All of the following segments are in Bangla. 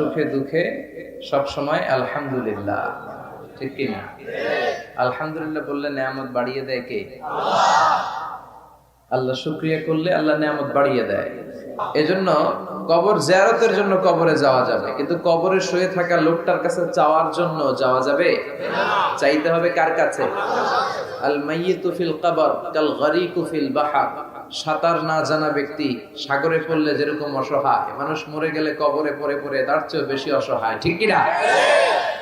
সুখে দুঃখে সব সময় আলহামদুলিল্লাহ। ঠিক কি না আলহামদুলিল্লাহ বললে নিয়ামত বাড়িয়ে দেয় কে? আল্লাহ শুক্রিয়া করলে আল্লাহ নিয়ামত বাড়িয়ে দেয়। এজন্য কবর জিয়ারতের জন্য কবরে যাওয়া যাবে। কিন্তু কবরে শুয়ে থাকা লোকটার কাছে চাওয়ার জন্য যাওয়া যাবে? চাইতে হবে কার কাছে? আল মাইয়িতু ফিল কবর কাল গরিকু ফিল বাহার। সাঁতার না জানা ব্যক্তি সাগরে পড়লে যেরকম অসহায়, মানুষ মরে গেলে কবরে পড়ে পড়ে তার চেয়েও বেশি অসহায়, ঠিক কি না?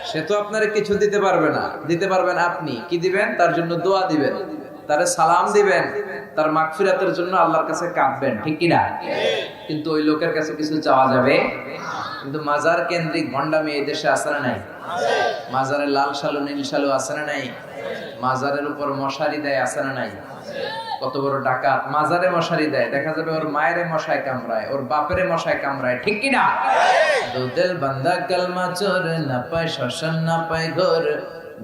সে তো আপনার কিছু দিতে পারবে না। দিতে পারবেন আপনি। কি দিবেন? তার জন্য দোয়া দিবেন। তারে সালাম দিবেন। তার মাগফিরাতের জন্য আল্লাহর কাছে কাঁদবেন, ঠিক কি না? কিন্তু ওই লোকের কাছে কিছু চাওয়া যাবে? কিন্তু মাজার কেন্দ্রিক ভণ্ডামি এই দেশে আসে না নাই? মাজারে লাল সালু নীল সালু আসে না নাই? মাজারের উপর মশারি দেয় আসে না নাই? কত বড় ডাকাত। মাজারে মশারি দেয়, দেখা যাবে ওর মায়ের মশায় কামড়ায়, ওর বাপের মশায় কামড়ায়, ঠিক কি না? দুদেল বান্দা কালমা চোর, না পায় শ্মশান, না পায় ঘর।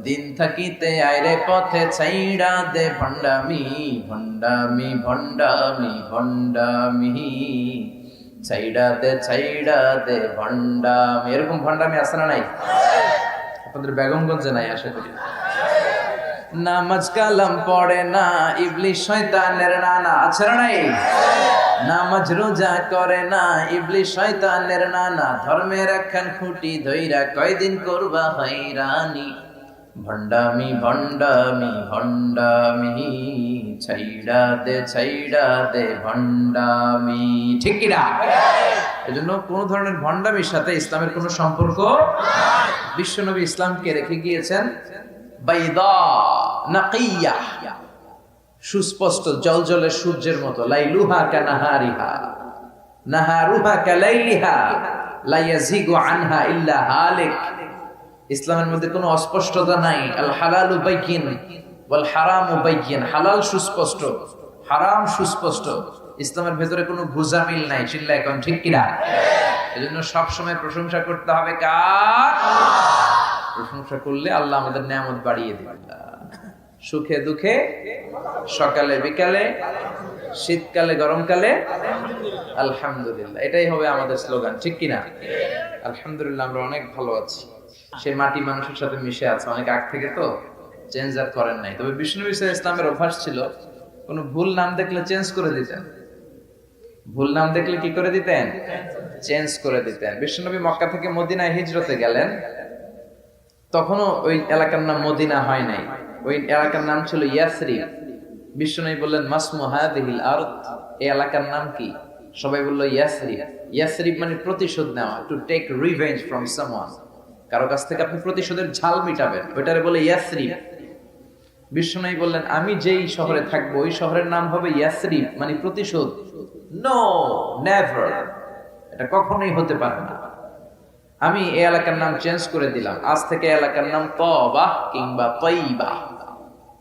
দিন থাকিতে আইরে পথে ছাইড়া দে ভণ্ডামি ভণ্ডামি ভণ্ডামি ভণ্ডামি। ছাইড়া দে ছাইড়া দে ভণ্ডামি। এরকম ভণ্ডামি আছে না নাই? আপনাদের বেগমগঞ্জে নাই, আশা করি। নামাজ কালাম পড়ে না, ইবলিশ শয়তানের নানা, আছে নাই? নামাজ রোজা করে না, ইবলিশ শয়তানের নানা ধর্মের একখান খুঁটি ধইরা কয়দিন করবা হয়রানি? ভণ্ডামি ভণ্ডামি ভণ্ডামি, ছাইড়া দে ছাইড়া দে, ভণ্ডামি। ঠিক কিনা? এজন্য কোন ধরনের ভণ্ডামির সাথে ইসলামের কোনো সম্পর্ক বিশ্বনবী ইসলামকে রেখে গিয়েছেন সুস্পষ্ট সূর্যের মতো ইসলামের মধ্যে কোনো অস্পষ্টতা নাই। হালাল হালাল সুস্পষ্ট, হারাম সুস্পষ্ট। ইসলামের ভেতরে কোনো গুজামিল নাই চিল্লা এখন ঠিক কিনা? এজন্য সবসময় প্রশংসা করতে হবে কার? প্রশংসা করলে আল্লাহ আমাদের নিয়ামত বাড়িয়ে দিবেন। সুখে দুঃখে, সকালে, বিকালে, শীতকালে, গরমকালে, আলহামদুলিল্লাহ। এটাই হবে আমাদের স্লোগান, ঠিক কিনা? আলহামদুলিল্লাহ, আমরা অনেক ভালো আছি। সে মাটি মানুষের সাথে মিশে আছে, অনেক আগ থেকে তো চেঞ্জ আর করেন নাই। তবে বিষ্ণু ইসা ইসলামের অভ্যাস ছিল, কোন ভুল নাম দেখলে চেঞ্জ করে দিতেন। ভুল নাম দেখলে কি করে দিতেন? চেঞ্জ করে দিতেন। বিষ্ণুনবী মক্কা থেকে মদিনায় হিজরতে গেলেন। তখনও ওই এলাকার নাম মদিনা হয় নাই। ওই এলাকার নাম ছিল ইয়াসরি বিষ্ণুনবী বললেন, মাসমু হাদিহিল আরদ? এই এলাকার নাম কি? সবাই বলল ইয়াসরি ইয়াসরি মানে প্রতিশোধ নেওয়া to take revenge from someone কারও কাছ থেকে আপনি প্রতিশোধের ঝাল মিটাবেন, ওইটারে বলে ইয়াসরি বিষ্ণুনবী বললেন, আমি যেই শহরে থাকব, ওই শহরের নাম হবে ইয়াসরি মানে প্রতিশোধ। নো নেভার এটা কখনোই হতে পারে না। আমি এই এলাকার নাম চেঞ্জ করে দিলাম। আজ থেকে এলাকার নাম তবা কিংবা তৈবা।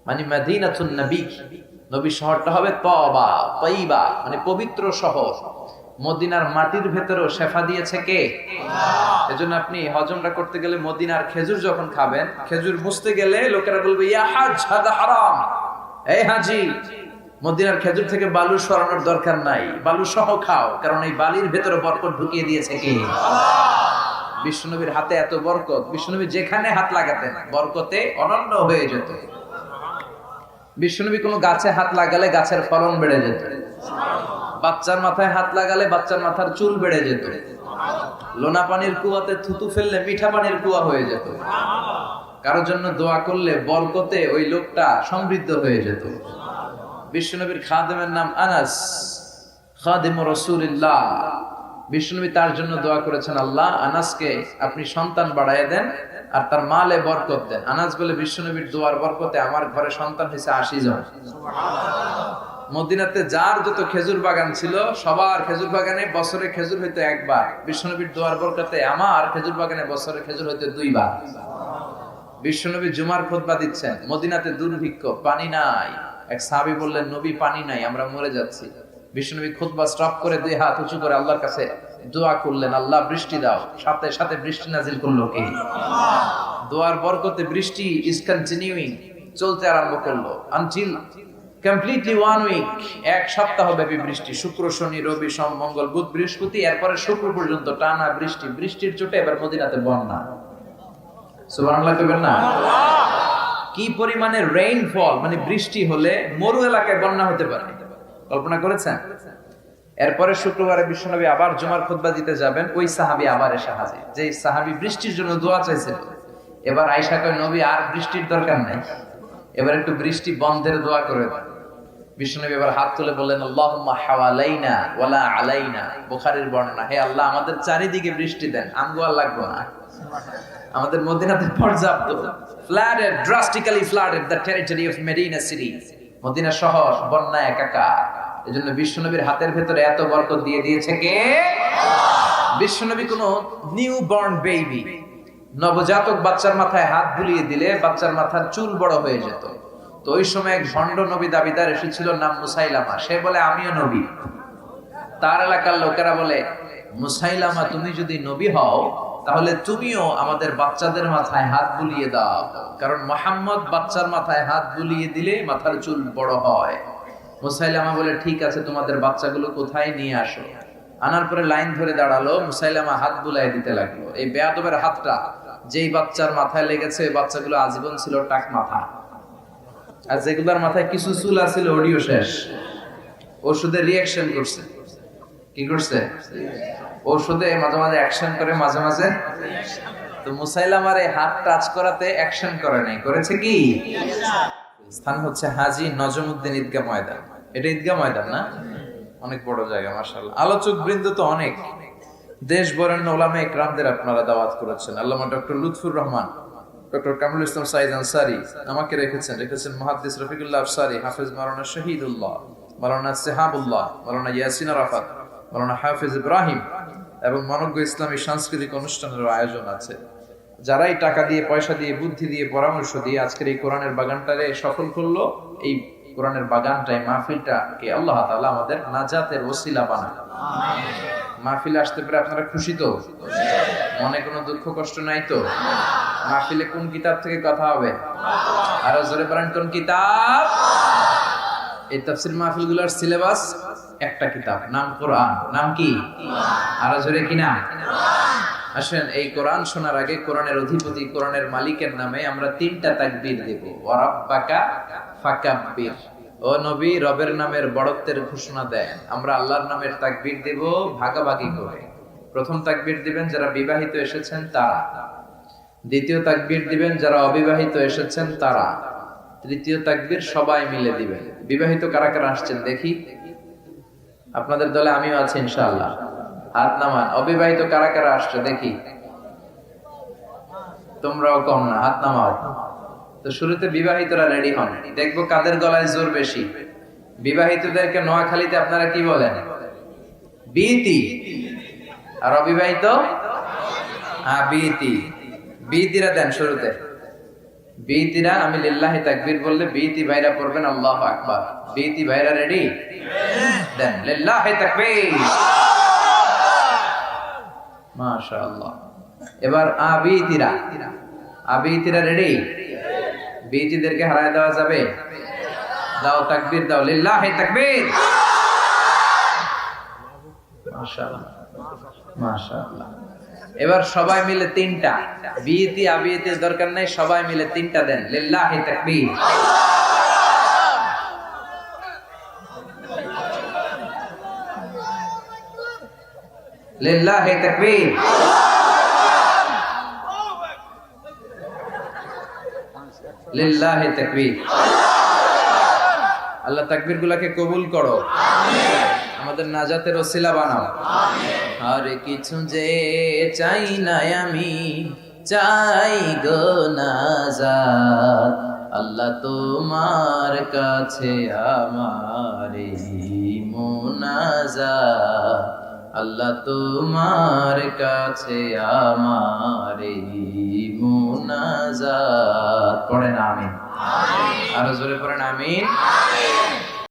মানে মাদিনাতুন নবী। নবী শহরটা হবে তবা তৈবা মানে পবিত্র শহর। মদিনার মাটির ভেতরেও শেফা দিয়েছে কে? এজন্য আপনি হজমটা করতে গেলে মদিনার খেজুর যখন খাবেন খেজুর বুঝতে গেলে লোকেরা বলবে ইয়া হাজ হাদা হারাম। এই হাজি মদিনার খেজুর থেকে বালু সরানোর দরকার নাই। বালু সহ খাও কারণ এই বালির ভেতরে বরকত ঢুকিয়ে দিয়েছে কে? বিষ্ণুনবীর হাতে এত বরকত বিষ্ণুনবী যেখানে হাত লাগাতেন, বরকতে অনন্য হয়ে যেত। বিষ্ণুনবী কোনো গাছে হাত লাগালে গাছের ফলন বেড়ে যেত। বাচ্চার মাথায় হাত লাগালে বাচ্চার মাথার চুল বেড়ে যেত। লোনা পানির কুয়াতে থুতু ফেললে মিঠা পানির কুয়া হয়ে যেত। কারোর জন্য দোয়া করলে বরকতে ওই লোকটা সমৃদ্ধ হয়ে যেত। বিষ্ণুনবীর খাদেমের নাম আনাস খাদেম রসুলিল্লাহ। বিষ্ণুনবী তার জন্য দোয়া করেছেন, আল্লাহ আনাসকে আপনি সন্তান বাড়াইয়া দেন আর তার মালে বরকত দেন। আনাস বলে বিষ্ণুনবীর দোয়ার বরকতে আমার ঘরে সন্তান হয়েছে আশি জন। মদিনাতে যার যত খেজুর বাগান ছিল, সবার খেজুর বাগানে বছরে খেজুর হইতো একবার। বিষ্ণুনবীর দোয়ার বরকতে আমার খেজুর বাগানে বছরে খেজুর হইতো দুইবার। বিশ্বনবী জুমার খোদবা দিচ্ছেন। মদিনাতে দুর্ভিক্ষ, পানি নাই। এক সাবি বললেন, নবী, পানি নাই, আমরা মরে যাচ্ছি। বিশ্বনবী খুতবা স্টপ করে দুই হাত উঁচু করে আল্লাহর কাছে দোয়া করলেন, আল্লাহ বৃষ্টি দাও। সাথে সাথে বৃষ্টি নাজিল করল কে? দোয়ার বরকতে বৃষ্টি ইজ কন্টিনিউইং চলতে আরম্ভ করল। আনটিল কমপ্লিটলি ওয়ান উইক এক সপ্তাহ ব্যাপী বৃষ্টি। শুক্র, শনি, রবি, সোম, মঙ্গল, বুধ, বৃহস্পতি, এরপরে শুক্র পর্যন্ত টানা বৃষ্টি। বৃষ্টির চোটে এবার মদিনাতে বন্যা। সুবহানাল্লাহ কইবেন না? কি পরিমাণে রেইনফল মানে বৃষ্টি হলে মরু এলাকায় বন্যা হতে পারে। কল্পনা করেছেন? এরপরে শুক্রবারে বিশ্বনবী আবার জুমার খুতবা দিতে যাবেন, ওই সাহাবী আবার এসে হাজির যে সাহাবী বৃষ্টির জন্য দোয়া চাইছিল। এবার আয়সা কয়, নবী, আর বৃষ্টির দরকার নাই। এবার একটু বৃষ্টি বন্ধের দোয়া করে দেন। এবার হাত তুলে বললেন হাওয়ালাইনা ওয়ালা আলাইনা। বর্ণনা, হে আল্লাহ, আমাদের চারিদিকে বৃষ্টি দেন আমগো লাগবো না। আমাদের মদিনাতে পর্যাপ্ত, flooded drastically flooded the territory of Medina শহর বন্যা একাকার। এজন্য বিশ্বনবীর হাতের ভেতরে এত বরকত দিয়ে দিয়েছে কে? বিশ্বনবী কোনো নিউ বর্ন বেবি নবজাতক বাচ্চার মাথায় হাত বুলিয়ে দিলে বাচ্চার মাথার চুল বড় হয়ে যেত। তো ওই সময় এক ভণ্ড নবী দাবিদার এসেছিল, নাম মুসাইলামা। সে বলে, আমিও নবী। তার এলাকার লোকেরা বলে, মুসাইলামা, তুমি যদি নবী হও, তাহলে তুমিও আমাদের বাচ্চাদের মাথায় হাত বুলিয়ে দাও। কারণ মোহাম্মদ বাচ্চার মাথায় হাত বুলিয়ে দিলে মাথার চুল বড় হয়। মুসাইলামা বলে, ঠিক আছে, তোমাদের বাচ্চাগুলো কোথায় নিয়ে আসো? আনার পরে লাইন ধরে দাঁড়াল মুসাইলামা হাত বুলাই দিতে লাগল। এই বেয়াদবের হাতটা যেই বাচ্চার মাথায় লেগেছে বাচ্চাগুলো আজীবন ছিল টাক মাথা। আর যেগুলোর মাথায় কিছু চুল আছিল ওডিও শেষ। ওষুধে রিয়াকশন করছে। কি করছে? ওষুধে মাঝে মাঝে অ্যাকশন করে, মাঝে মাঝে তো মুসাইলামার এই হাত টাচ করাতে অ্যাকশন করে নাই। করেছে কি? স্থান হচ্ছে হাজি নজমুদ্দিন ঈদগাহ ময়দান। এটা ঈদগাহ ময়দান না? অনেক বড় জায়গা, মাশাআল্লাহ। আলোচক বৃন্দ তো অনেক। দেশ বরেণ্য ওলামে একরামদের আপনারা দাওয়াত করেছেন। আল্লামা ডক্টর লুৎফুর রহমান, ডক্টর কামরুল ইসলাম সাইদ আনসারি আমাকে রেখেছেন। রেখেছেন মহাদ্দিস রফিকুল্লাহ আফসারি, হাফিজ মারানা শহীদুল্লাহ মারানা সেহাবুল্লাহ মারানা ইয়াসিন আরাফাত মারানা হাফিজ ইব্রাহিম এবং মনজ্ঞ ইসলামী সাংস্কৃতিক অনুষ্ঠানের আয়োজন আছে। যারাই টাকা দিয়ে, পয়সা দিয়ে, বুদ্ধি দিয়ে, পরামর্শ দিয়ে আজকের এই কোরআনের বাগানটারে সফল করল, এই কোরআনের বাগানটাই মাহফিলটা কে আল্লাহ তাআলা আমাদের নাজাতের ওসিলা বানায়। মাহফিলে আসতে পেরে আপনারা খুশি তো? মনে কোনো দুঃখ, কষ্ট নাই তো? মাহফিলে কোন কিতাব থেকে কথা হবে? আরও জোরে বলেন, কোন কিতাব? এই তাফসির মাহফিলগুলোর সিলেবাস একটা কিতাব, নাম কোরআন। নাম কি? আরও জোরে কি নাম আসেন, এই কোরআন শোনার আগে কোরআনের অধিপতি, কোরআনের মালিকের নামে আমরা তিনটা তাকবীর দেব। ওয়ারাব্বাকা ফাকাব্বির। ও নবী, রবের নামের বড়ত্বের ঘোষণা দেন। আমরা আল্লাহর নামের তাকবীর দেব ভাগাভাগি করে। প্রথম তাকবীর দিবেন যারা বিবাহিত এসেছেন, তারা। দ্বিতীয় তাকবীর দিবেন যারা অবিবাহিত এসেছেন, তারা। তৃতীয় তাকবীর সবাই মিলে দিবেন। বিবাহিত কারা কারা আসছেন, দেখি। আপনাদের দলে আমিও আছি, ইনশাআল্লাহ। হাত অবিবাহিত কারা কারা আসছো দেখি? তোমরাও কম না হাত নামাও তো শুরুতে বিবাহিতরা রেডি হন। দেখব কাদের গলায় জোর বেশি। বিবাহিতদেরকে নোয়াখালীতে আপনারা কি বলেন? বিতি আর অবিবাহিত? হ্যাঁ বিতি বিতিরা দেন শুরুতে। বিতিরা আমি লিল্লাহি তাকবীর বললে বিতি ভাইরা পড়বেন, আল্লাহু আকবার। বিতি ভাইরা রেডি? দেন, লিল্লাহি তাকবীর। মাশাআল্লাহ। এবার আবিতিরা। আবিতিরা রেডি বিতিদেরকে হারায় দেওয়া যাবে? দাও তাকবীর, দাও। লিল্লাহি তাকবীর। মাশাআল্লাহ। মাশাআল্লাহ। এবার সবাই মিলে তিনটা। বিয়েতি আবিয়েতির দরকার নাই, সবাই মিলে তিনটা দেন। লিল্লাহি তাকবীর। লিল্লাহি তাকবীর। লিল্লাহি তাকবীর। আল্লাহ তাকবীর গুলাকে কবুল করো। আমাদের নাজাতের ওসিলা বানাও। আর কিছু যে চাই না আমি, চাই গো নাজাত। আল্লাহ তোমার কাছে আমার মোনাজাত। আল্লাহ তোমার কাছে আমার মুনাজাত। পড়েন আমিন। আরও জোরে পড়েন আমিন।